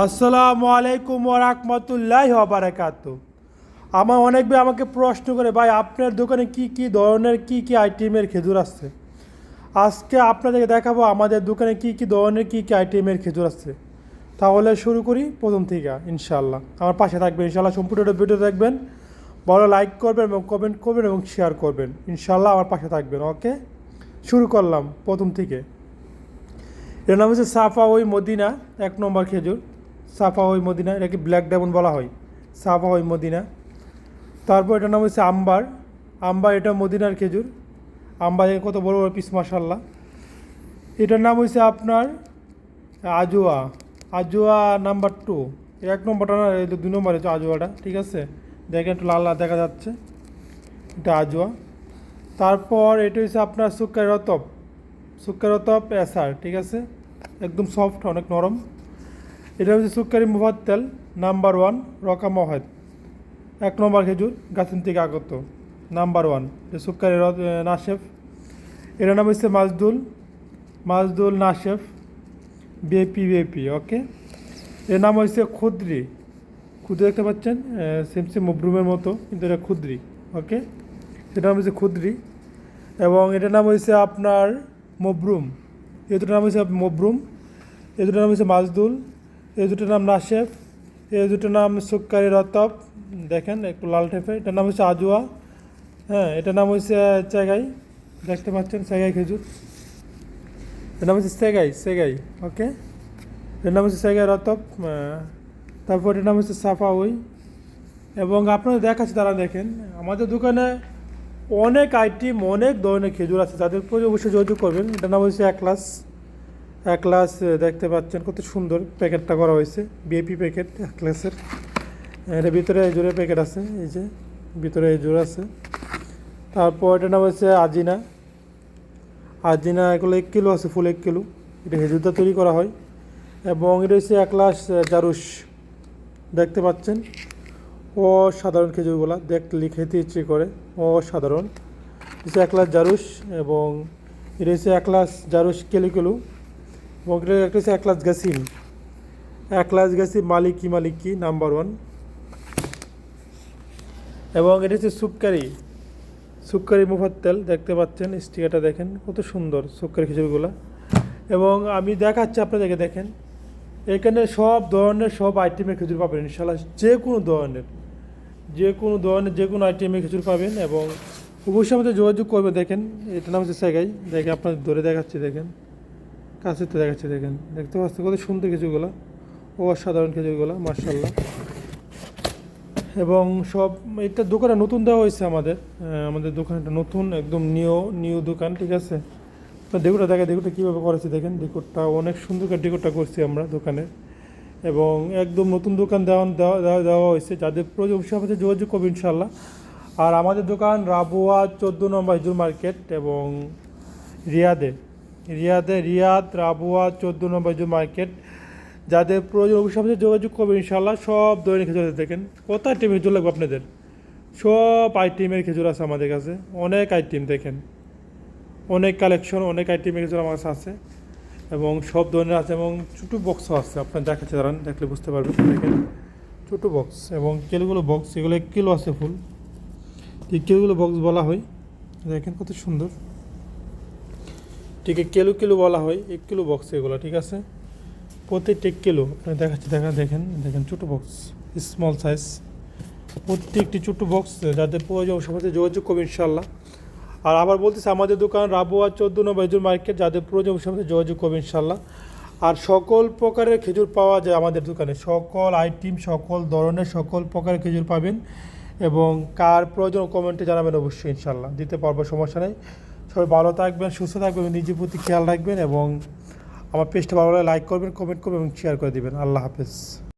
আসসালামু আলাইকুম ওরহমতুল্লাহ বারাকাত আমার অনেক ভাই আমাকে প্রশ্ন করে, ভাই, আপনার দোকানে কি কি ধরনের, কি কি আইটেমের খেজুর আছে? আজকে আপনাদেরকে দেখাবো আমাদের দোকানে কি কি ধরনের, কি কি আইটেমের খেজুর আছে। তাহলে শুরু করি প্রথম থেকে ইনশাল্লাহ আমার পাশে থাকবেন ইনশাল্লাহ সম্পূর্ণ ভিডিও দেখবেন। বড় লাইক করবেন এবং কমেন্ট করবেন এবং শেয়ার করবেন। ইনশাল্লাহ আমার পাশে থাকবেন ওকে শুরু করলাম প্রথম থেকে। এর নাম হচ্ছে সাফা ওই মদিনা, এক নম্বর খেজুর। সাফা ওই মদিনা, এটাকে ব্ল্যাক ডায়মন্ড বলা হয়। সাফা ওই মদিনা। তারপর এটার নাম হচ্ছে আম্বার। আম্বার এটা মদিনার খেজুর। আম্বার কত বড় বড় পিস মাসাল্লাহ এটার নাম হচ্ছে আপনার আজোয়া। আজোয়া নাম্বার টু এক নম্বরটা না, এই দুই নম্বর হচ্ছে আজোয়াটা, ঠিক আছে? দেখেন একটু লাল লাল দেখা যাচ্ছে। এটা আজোয়া। তারপর এটা হচ্ছে আপনার সুক্কার রতব। সুক্কারতপ এসার, ঠিক আছে? একদম সফট অনেক নরম। এটা হচ্ছে সুক্কারি মুফাত্তেল নাম্বার ওয়ান, রকা মহেদ এক নম্বর খেজুর গাছেন থেকে আগত। নাম্বার ওয়ান, যে সুক্কারি নাশেফ এটার নাম হচ্ছে মাজদুল মাজদুল নাশেফ বিএপি বিএপি, ওকে? এর নাম হচ্ছে খুদ্রি। ক্ষুদ্রি দেখতে পাচ্ছেন? সেম সেম মবরুমের মতো, কিন্তু এটা ক্ষুদ্রি ওকে? সেটার নাম হচ্ছে ক্ষুদ্রি এবং এটার নাম হয়েছে আপনার মবরুম। এই দুটোর নাম হয়েছে মবরুম, এ দুটোর নাম হচ্ছে মাজদুল এই দুটোর নাম নাশেফ এই দুটোর নাম সুক্কারি রতব, দেখেন একটু লাল টেপে এটার নাম হচ্ছে আজুয়া হ্যাঁ এটার নাম হচ্ছে চেগাই, দেখতে পাচ্ছেন সেগাই খেজুর। এর নাম হচ্ছে সেগাই সেগাই ওকে এর নাম হচ্ছে সেগাই রতব তারপর এটার নাম হচ্ছে সাফা সাফাউই। এবং আপনারা দেখাচ্ছি, তারা দেখেন, আমাদের দোকানে অনেক আইটেম অনেক ধরনের খেজুর আছে, যাদের প্রয়োজন অবশ্যই যোগাযোগ করবেন। এটার নাম হচ্ছে একলাস একলাস দেখতে পাচ্ছেন কত সুন্দর প্যাকেটটা করা হয়েছে বিএপি প্যাকেট একলাসের এর ভিতরে জোরের প্যাকেট আছে, এই যে, ভিতরে জোর আছে। তারপর এটার নাম হচ্ছে আজিনা। আজিনা এগুলো এক কিলো আছে, ফুল এক কিলো। এটা খেজুরটা তৈরি করা হয়। এবং এটা হচ্ছে একলাস জারুস। দেখতে পাচ্ছেন? অসাধারণ খেজুরগুলা, দেখলে খেতে ইচ্ছে করে। অসাধারণ। হচ্ছে এক গ্লাস জারুস এবং এটা হচ্ছে এক গ্লাস জারুস কেলু কেলু। এটা একটা হচ্ছে এক গ্লাস গাছিম এক গ্লাস গাছি মালিকি মালিকি নাম্বার ওয়ান এবং এটা হচ্ছে সুপকারি। সুপকারি মুফাত্তেল দেখতে পাচ্ছেন, স্টিকারটা দেখেন, কত সুন্দর সুপকারি খেজুরগুলা এবং আমি দেখাচ্ছি আপনাদেরকে, দেখেন, এখানে সব ধরনের সব আইটেমের খেজুর পাবেন ইনশাল্লাহ যে কোনো ধরনের। যে কোনো ধরনের, যে কোনো আইটেমের খেজুর পাবেন এবং অবশ্যই আমাদের যোগাযোগ করবে দেখেন এটা নাম হচ্ছে সেগাই দেখে আপনার ধরে দেখাচ্ছি, দেখেন। কাছে তো দেখাচ্ছি, দেখেন। দেখতে পাচ্ছি কত সুন্দর খেজুরগুলো। অসাধারণ খেজুরগুলো মার্শাল্লাহ এবং সব, এটা দোকানে নতুন দেওয়া হয়েছে আমাদের আমাদের দোকানটা নতুন, একদম নিউ নিউ দোকান, ঠিক আছে? তো ডেকুটা দেখে ডেকুটা কীভাবে করেছে দেখেন। ডেকুটটা অনেক সুন্দর করে ডেকুটটা করছি আমরা দোকানে। এবং একদম নতুন দোকান দেওয়া দেওয়া, দেওয়া- হয়েছে। যাদের প্রয়োজন আমাদের যোগাযোগ করবে ইনশাল্লাহ আর আমাদের দোকান রাবুয়া চোদ্দ নম্বর হিজুর মার্কেট এবং রিয়াদে। রিয়াদে, রিয়াদ, রাবুয়া, চোদ্দ নম্বর হিজুর মার্কেট। যাদের প্রয়োজন অবশ্যই যোগাযোগ করবেন ইনশাল্লাহ সব দৈনিক খেজুর দেখেন। কত আইটেম খেজুর লাগবে আপনাদের? সব আইটেমের খেজুর আছে আমাদের কাছে। অনেক আইটেম দেখেন। অনেক কালেকশন অনেক আইটেমের খেজুর আমার কাছে আছে। এবং সব ধরনের আছে এবং ছোটো বক্সও আছে। আপনার দেখাচ্ছে, দাঁড়ান, দেখলে বুঝতে পারবেন। দেখেন, ছোটো বক্স এবং কেলগুলো বক্স এগুলো এক কিলো আছে ফুল এই কেলগুলো বক্স বলা হয়। দেখেন কত সুন্দর। ঠিক কেলু কিলো বলা হয়, এক কিলো বক্স এগুলো, ঠিক আছে? প্রত্যেকটা কিলো আপনি দেখাচ্ছি, দেখা, দেখেন দেখেন, ছোটো বক্স স্মল সাইজ প্রত্যেকটি ছোটো বক্স যাদের প্রয়োজন সবার সাথে যোগাযোগ করবে ইনশাল্লাহ আর আবার বলতেছে, আমাদের দোকান রাবুয়া চোদ্দ নম্বর খেজুর মার্কেট, যাদের প্রয়োজন সবার সাথে যোগাযোগ করবে ইনশাল্লাহ আর সকল প্রকারের খেজুর পাওয়া যায় আমাদের দোকানে। সকল আইটেম সকল ধরনের, সকল প্রকারের খেজুর পাবেন। এবং কার প্রয়োজন কমেন্টে জানাবেন অবশ্যই ইনশাল্লাহ দিতে পারব, সমস্যা নেই। সবাই ভালো থাকবেন, সুস্থ থাকবেন নিজের প্রতি খেয়াল রাখবেন এবং আমার পেজটা ভালো লাগে লাইক করবেন কমেন্ট করবেন এবং শেয়ার করে দেবেন। আল্লাহ হাফেজ।